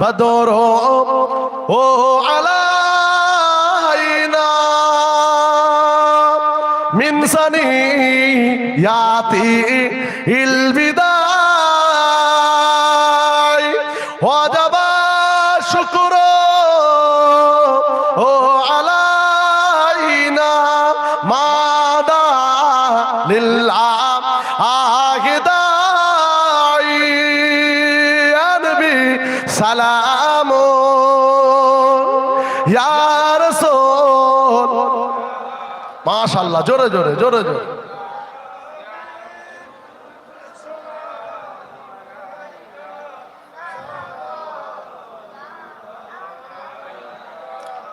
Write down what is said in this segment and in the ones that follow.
بدر علينا من سنيات البداع وجب الشكر সালাম। ইয়ার মাশাল্লাহ জোরে জোরে জোরে জোরে।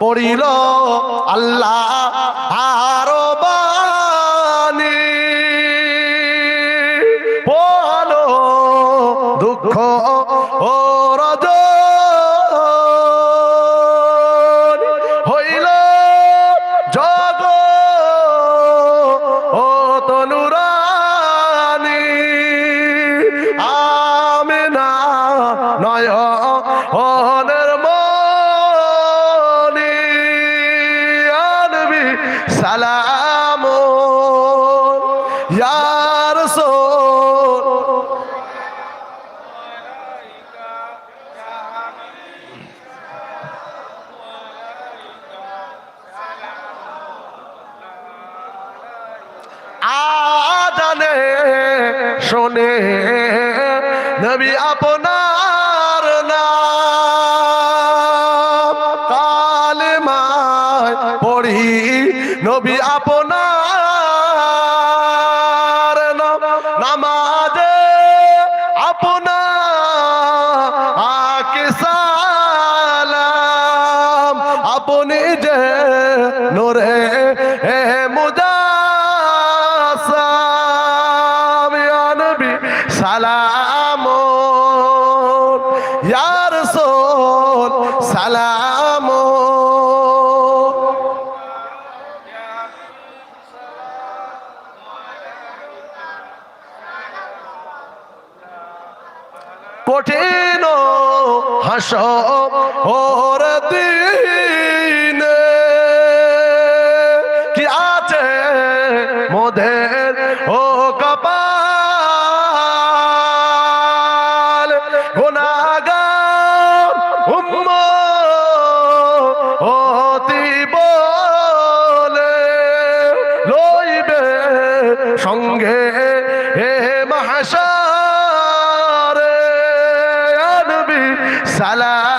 পড়িল আল্লাহ আরও বানি বলো দুঃখ ও রজ হইল জগ ও তনুরানী। আমেনা নয় অনের মনি। আনবি সালাম ইয়ার সোল আজানে শোনে। নবী আপনার নাম কালেমায় পড়ি। নবী আপনার নাম নামাজে আপনার আকে সালাম। আপনি যে নোরে সালাম ইয়া রাসূল সালাম কঠিন হাস ওর দিনে লইবে সঙ্গে হে মহাশ সালা